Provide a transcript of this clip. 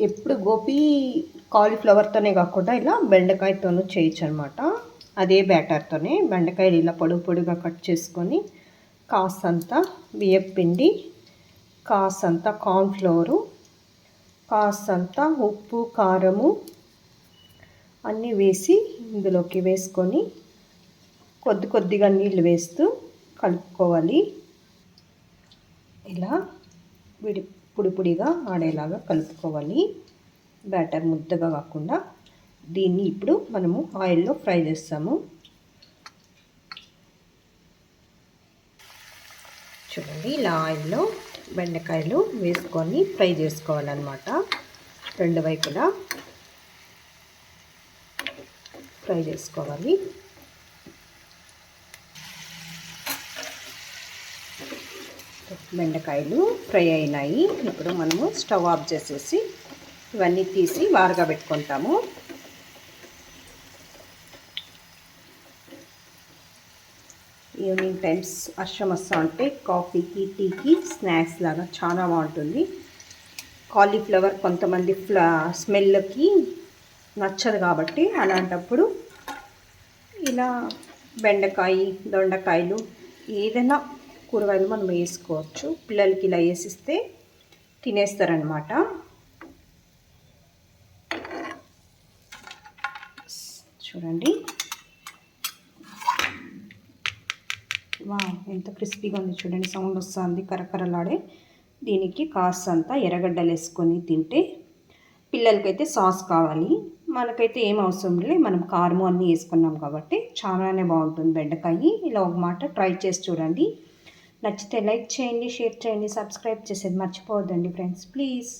ఎప్పుడు గోపి కాలీఫ్లవర్తోనే కాకుండా ఇలా బెండకాయతోనూ చేయొచ్చు అనమాట అదే బ్యాటర్తోనే బెండకాయలు ఇలా పొడుగు పొడుగా కట్ చేసుకొని కాసంత బియ్యపిండి కాసంత కార్న్ఫ్లోరు కాసంత ఉప్పు కారము అన్నీ వేసి ఇందులోకి వేసుకొని కొద్ది కొద్దిగా నీళ్ళు వేస్తూ కలుపుకోవాలి. ఇలా విడి పొడిపొడిగా ఆడేలాగా కలుపుకోవాలి. బ్యాటర్ ముద్దగా కాకుండా దీన్ని ఇప్పుడు మనము ఆయిల్లో ఫ్రై చేస్తాము. చూడండి ఇలా ఆయిల్లో బెండకాయలు వేసుకొని ఫ్రై చేసుకోవాలన్నమాట. రెండు వైపులా ఫ్రై చేసుకోవాలి. బెండకాయలు ఫ్రై అయినాయి. ఇప్పుడు మనము స్టవ్ ఆఫ్ చేసేసి ఇవన్నీ తీసి వారుగా పెట్టుకుంటాము. ఈవినింగ్ టైమ్స్ వర్షం వస్తూ ఉంటే కాఫీకి టీకి స్నాక్స్ లాగా చాలా బాగుంటుంది. కాలీఫ్లవర్ కొంతమంది ఫ్లా స్మెల్కి నచ్చదు కాబట్టి అలాంటప్పుడు ఇలా బెండకాయ దొండకాయలు ఏదైనా కూరగాయలు మనం వేసుకోవచ్చు. పిల్లలకి ఇలా వేసిస్తే తినేస్తారనమాట చూడండి. వా ఎంత క్రిస్పీగా ఉంది చూడండి. సౌండ్ వస్తుంది కరకరలాడే. దీనికి కాస్తంత ఎర్రగడ్డలు వేసుకొని తింటే పిల్లలకైతే సాస్ కావాలి. మనకైతే ఏం అవసరం లేదు మనం కారము అన్నీ వేసుకున్నాం కాబట్టి చాలానే బాగుంటుంది బెండకాయ. ఇలా ఒక మాట ట్రై చేసి చూడండి. నచ్చితే లైక్ చేయండి షేర్ చేయండి సబ్స్క్రైబ్ చేసేది మర్చిపోవద్దండి ఫ్రెండ్స్. ప్లీజ్.